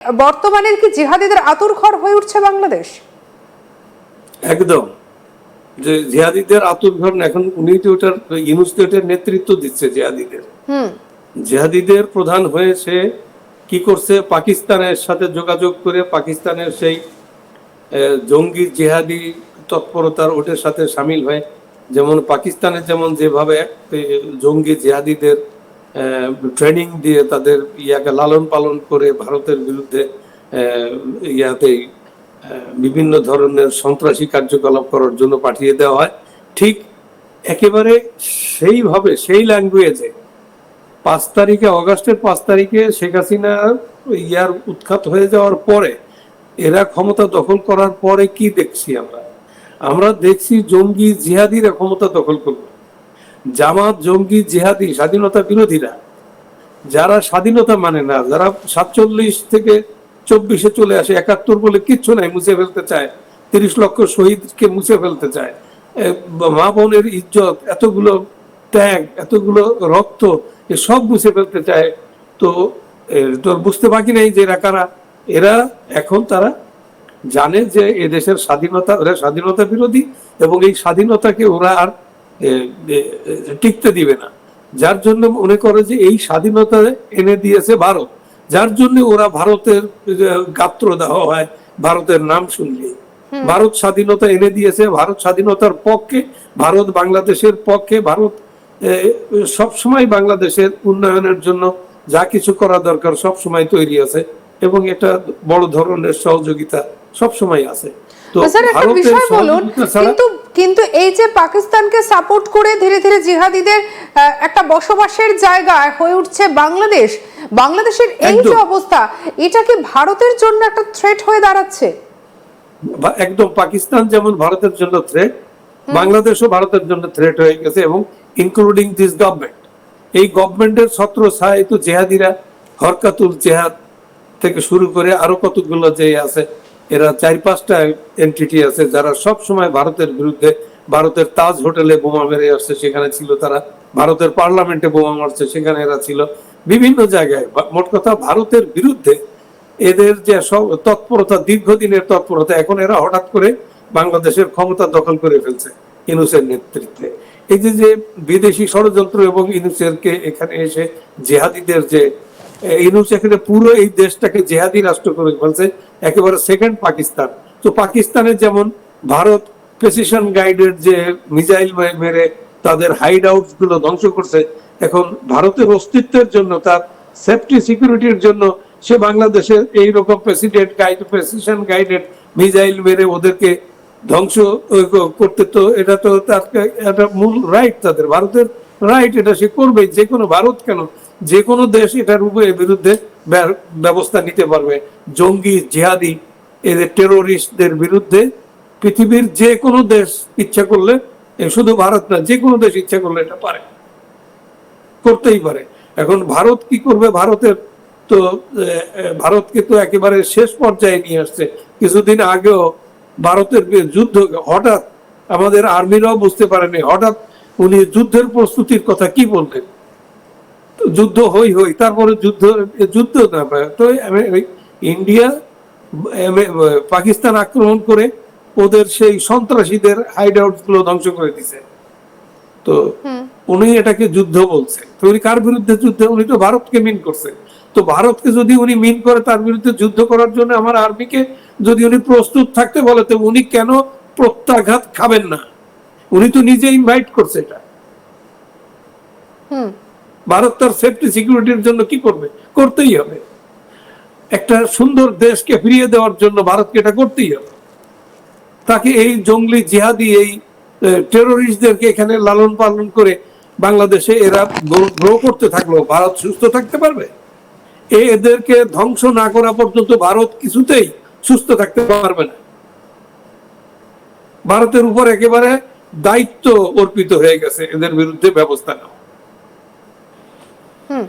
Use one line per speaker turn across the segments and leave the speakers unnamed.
বর্তমানে কি জিহাদিদের আতুর ঘর হয়ে উঠছে বাংলাদেশ?
একদম। যে জিহাদিদের আতুর ঘর এখন উনি তো ওটার ইউনুস নেতৃত্ব দিচ্ছে জিহাদিদের।
হুম।
জিহাদিদের প্রধান হয়ে সে কি করছে? পাকিস্তানের সাথে যোগাযোগ করে পাকিস্তানের সেই জঙ্গি জিহাদি তৎপরতার ওটার সাথে সামিল হয় যেমন পাকিস্তানের যেমন যেভাবে জঙ্গি জিহাদিদের ট্রেনিং দিয়ে তাদের ইয়াকে লালন পালন করে ভারতের বিরুদ্ধে ইয়াতে বিভিন্ন ধরনের সন্ত্রাসী কার্যকলাপ করার জন্য পাঠিয়ে দেওয়া হয়। ঠিক একেবারে সেইভাবে, সেই ল্যাঙ্গুয়েজে পাঁচ তারিখে, অগাস্টের পাঁচ তারিখে শেখ হাসিনা ইয়ার উৎখাত হয়ে যাওয়ার পরে, এরা ক্ষমতা দখল করার পরে কি দেখছি আমরা? আমরা দেখছি জঙ্গি জিহাদিরা ক্ষমতা দখল করবে। জামাত, জঙ্গি, জিহাদি, স্বাধীনতা বিরোধীরা, যারা স্বাধীনতা মানে না, যারা সাতচল্লিশ থেকে চব্বিশে চলে আসে, একাত্তর বলে কিচ্ছু নাই, মুছে ফেলতে চায়, তিরিশ লক্ষ শহীদকে মুছে ফেলতে চায়। মা বোনের ইজ্জত, এতগুলো ত্যাগ, এতগুলো রক্ত সব মুছে ফেলতে চায়। তো তোর বুঝতে বাকি নেই যে এরা কারা। এরা এখন তারা জানে যে এদেশের স্বাধীনতা, ওরা স্বাধীনতা বিরোধী এবং এই স্বাধীনতাকে ওরা আর টিকতে দিবে না। যার জন্য মনে করে যে এই স্বাধীনতা এনে দিয়েছে ভারত। যার জন্য ওরা ভারতের গাত্র দেওয়া হয় ভারতের নাম শুনলে। ভারত স্বাধীনতা এনে দিয়েছে ভারত স্বাধীনতার পক্ষে ভারত বাংলাদেশের পক্ষে ভারত সব সময় বাংলাদেশের উন্নয়নের জন্য যা কিছু করা দরকার সব সময় তৈরি আছে এবং এটা বড় ধরনের সহযোগিতা সব সময় আছে।
স্যার একটা বিষয় বলুন কিন্তু কিন্তু এই যে পাকিস্তানকে সাপোর্ট করে ধীরে ধীরে জিহাদিদের একটা বসবাসের জায়গা হয়ে উঠছে বাংলাদেশ বাংলাদেশের এই যে। অবস্থা এটা কি ভারতের জন্য একটা থ্রেট হয়ে দাঁড়াচ্ছে?
একদম পাকিস্তান যেমন ভারতের জন্য থ্রেট বাংলাদেশও ভারতের জন্য থ্রেট হয়ে গেছে এবং ইনক্লুডিং দিস গভর্নমেন্ট এই গভর্নমেন্টের ছত্র ছায় তো জেহাদিরা হরকাতুল জেহাদ থেকে শুরু করে আরও কতগুলো যে আছে এরা চার পাঁচটা এন্টিটি আছে যারা সব সময় ভারতের বিরুদ্ধে, ভারতের তাজ হোটেলে বোমা মেরে আসছে, সেখানে ছিল তারা। ভারতের পার্লামেন্টে বোমা মারছে, সেখানে এরা ছিল। বিভিন্ন জায়গায় মোট কথা ভারতের বিরুদ্ধে এদের যে সব তৎপরতা, দীর্ঘদিনের তৎপরতা, এখন এরা হঠাৎ করে বাংলাদেশের ক্ষমতা দখল করে ফেলছে ইনুসের নেতৃত্বে। এই যে যে বিদেশি ষড়যন্ত্র এবং ইনুসেরকে এখানে এসে জেহাদিদের যে এখানে পুরো এই দেশটাকে জেহাদি রাষ্ট্র করে ফেলছে, একেবারে সেকেন্ড পাকিস্তান। তো পাকিস্তানের যেমন ভারত প্রেসিশন গাইডের যে মেরে তাদের হাইড আউটগুলো ধ্বংস করছে, এখন ভারতের অস্তিত্বের জন্য, তার সেফটি সিকিউরিটির জন্য সে বাংলাদেশের এইরকম president guide precision guided missile মেরে ওদেরকে ধ্বংস করতে তো এটা তো তার একটা মূল রাইট তাদের, ভারতের রাইট এটা সে করবে যে কোনো ভারত কেন যে কোনো দেশ এটার উপরে বিরুদ্ধে ব্যবস্থা নিতে পারবে। জঙ্গি, জিহাদি, এদের টেরোরিস্টদের বিরুদ্ধে পৃথিবীর যে কোনো দেশ ইচ্ছা করলে শুধু ভারত না যে কোনো দেশ ইচ্ছা করলে এটা পারে। করতেই পারে। এখন ভারত কি করবে? ভারতের তো ভারতকে তো একেবারে শেষ পর্যায়ে নিয়ে আসছে। কিছুদিন আগেও ভারতের যুদ্ধ, হঠাৎ আমাদের আর্মিরাও বুঝতে পারেনি, হঠাৎ উনি যুদ্ধের প্রস্তুতির কথা কি বললেন? তো যুদ্ধ হই হই তারপরে যুদ্ধ যুদ্ধ না তো ইন্ডিয়া পাকিস্তান আক্রমণ করে ওদের সেই সন্ত্রাসীদের হাইডগুলো ধ্বংস করে দিছে। তো উনি এটাকে যুদ্ধ বলছে তো উনি কার বিরুদ্ধে যুদ্ধ? উনি তো ভারতকে মিন করছে তো ভারতকে যদি উনি মিন করে তার বিরুদ্ধে যুদ্ধ করার জন্য আমার আর্মিকে যদি উনি প্রস্তুত থাকতে বলে তো উনি কেন প্রত্যাঘাত খাবেন না? উনি তো নিজে ইনভাইট করছে এটা।
হুম।
ভারত তার সেফটি সিকিউরিটির জন্য কি করবে? করতেই হবে। একটা সুন্দর দেশকে ফিরিয়ে দেওয়ার জন্য ভারতকে এটা করতেই হবে। তাকে এই জঙ্গলি জিহাদি, এই টেরোরিস্টদেরকে এখানে লালন পালন করে বাংলাদেশে এরা গ্রো করতে থাকল। ভারত সুস্থ থাকতে পারবে? এদেরকে ধ্বংস না করা পর্যন্ত ভারত কিছুতেই সুস্থ থাকতে পারবে না। ভারতের উপর একেবারে দায়িত্ব অর্পিত হয়ে গেছে এদের বিরুদ্ধে ব্যবস্থা নেওয়া।
হুম।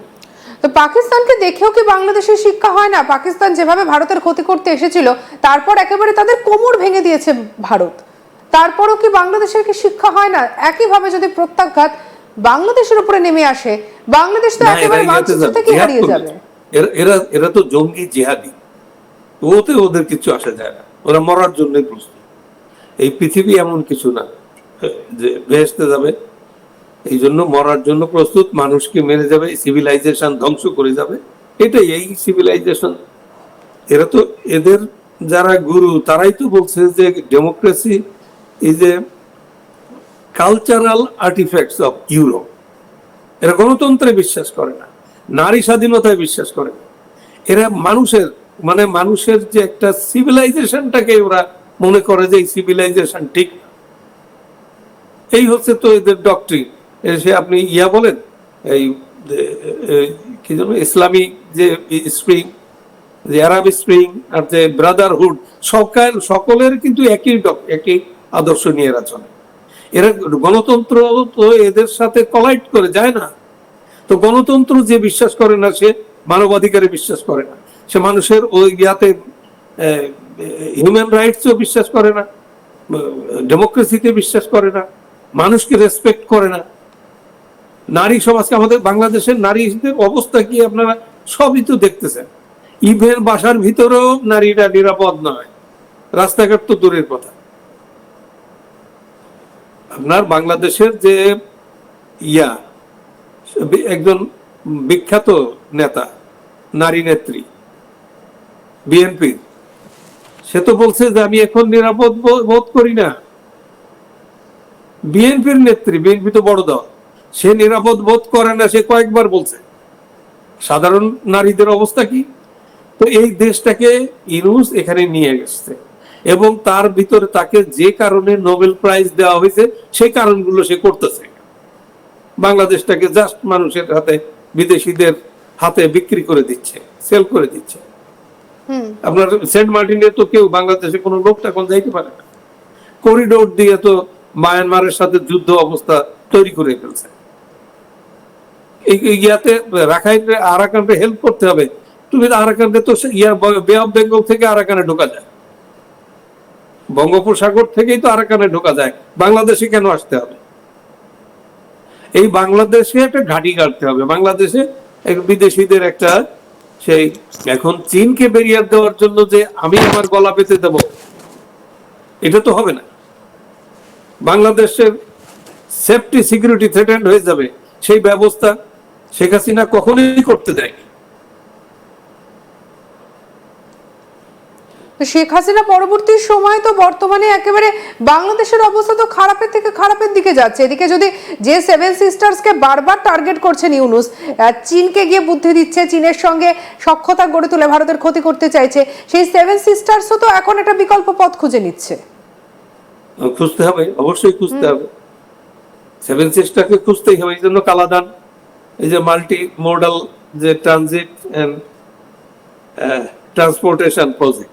তো পাকিস্তানকে দেখেও কি বাংলাদেশের শিক্ষা হয় না? পাকিস্তান যেভাবে ভারতের ক্ষতি করতে এসেছিল তারপর একেবারে তাদের কোমর ভেঙে দিয়েছে ভারত। তারপরও কি বাংলাদেশের কি শিক্ষা হয় না? একইভাবে যদি প্রত্যাঘাত বাংলাদেশের উপরে নেমে আসে বাংলাদেশ তো একেবারে মানচিত্র থেকে হারিয়ে যাবে?
এরা- এরা তো জঙ্গি জিহাদি। ওতে ওদের কিছু আসা যায় না। ওরা মরার জন্য প্রস্তুত। এই পৃথিবী এমন কিছু না যে বেহেস্তে যাবে এই জন্য মরার জন্য প্রস্তুত, মানুষকে মেরে যাবে সিভিলাইজেশন ধ্বংস করে যাবে। এটাই এই সিভিলাইজেশন এরা তো এদের যারা গুরু, তারাই তো বলছে যে democracy is a cultural artifacts of Europe এরা গণতন্ত্রে বিশ্বাস করে না, নারী স্বাধীনতায় বিশ্বাস করে এরা মানুষের মানে মানুষের যে একটা সিভিলাইজেশনটাকে ওরা মনে করে যে এই সিভিলাইজেশন ঠিক এই হচ্ছে তো এদের ডক্ট্রিন সে আপনি ইয়া বলেন, এই কি যেন ইসলামিক যে স্প্রিং, যে আরব স্প্রিং আর যে ব্রাদারহুড সকল সকলের কিন্তু একই একই আদর্শ নিয়ে এরা চলে। এরা গণতন্ত্র তো এদের সাথে কলাইট করে, যায় না। তো গণতন্ত্র যে বিশ্বাস করে না, সে মানবাধিকারে বিশ্বাস করে না। সে মানুষের ওই ইয়াতে হিউম্যান রাইটসও বিশ্বাস করে না ডেমোক্রেসিতে বিশ্বাস করে না, মানুষকে রেসপেক্ট করে না। নারী সমাজকে আমাদের বাংলাদেশের নারীদের অবস্থা কি আপনারা সবই তো দেখতেছেন। ইভেন বাসার ভিতরেও নারীরা নিরাপদ নয়। রাস্তাঘাট তো দূরের কথা। আপনার বাংলাদেশের যে ইয়া, একজন বিখ্যাত নেতা, নারী নেত্রী, বিএনপি, সে তো বলছে যে আমি এখন নিরাপদ বোধ করি না। বিএনপির নেত্রী, বিএনপি তো বড় দল। সে নিরাপদ বোধ করে না সে কয়েকবার বলছে। সাধারণ নারীদের অবস্থা কি? তো এই দেশটাকে ইনুস এখানে নিয়ে গেছে এবং তার ভিতরে তাকে যে কারণে নোবেল প্রাইজ দেওয়া হয়েছে সেই কারণগুলো সে করতেছে। বাংলাদেশটাকে জাস্ট মানুষের হাতে বিদেশিদের হাতে বিক্রি করে দিচ্ছে সেল করে দিচ্ছে। আপনার সেন্ট মার্টিনে তো কেউ বাংলাদেশে কোনো লোক এখন যাইতে পারে না। করিডোর দিয়ে তো মায়ানমারের সাথে যুদ্ধ অবস্থা তৈরি করে ফেলছে। ইয়াতে রাখাইনে আরাকানকে হেল্প করতে হবে। তুমি আরাকানকে তো ইয়া বে অফ বেঙ্গল থেকে আরাকানে ঢোকা যায়। বঙ্গোপসাগর থেকেই তো আরাকানে ঢোকা যায়। বাংলাদেশে কেন আসতে হবে? এই বাংলাদেশে একটা ঘাঁটি কাটতে হবে। বাংলাদেশে বিদেশিদের একটা সেই এখন চীনকে বেরিয়ে দেওয়ার জন্য যে আমি আমার গলা পেতে দেব, এটা তো হবে না। বাংলাদেশের সেফটি সিকিউরিটি থ্রেটেন্ড হয়ে যাবে। সেই ব্যবস্থা শেখ হাসিনা কখনোই করতে দেয়
শেখ হাসিনা পরবর্তী সময় তো বর্তমানে একেবারে বাংলাদেশের অবস্থা তো খারাপের থেকে খারাপের দিকে যাচ্ছে। এদিকে যদি যে সেভেন সিস্টার্সকে বারবার টার্গেট করছেন ইউনুস চীনকে গিয়ে বুদ্ধি দিচ্ছে চীনের সঙ্গে সক্ষতা গড়ে তুলে ভারতের ক্ষতি করতে চাইছে সেই সেভেন সিস্টার্সও তো এখন একটা বিকল্প পথ খুঁজে নিচ্ছে।
খুঁজতে হবে অবশ্যই খুঁজতে হবে। সেভেন সিস্টারকে খুঁজতেই হবে এই জন্য কালাদান এই যে মাল্টি মোডাল যে ট্রানজিট এন্ড ট্রান্সপোর্টেশন প্রজেক্ট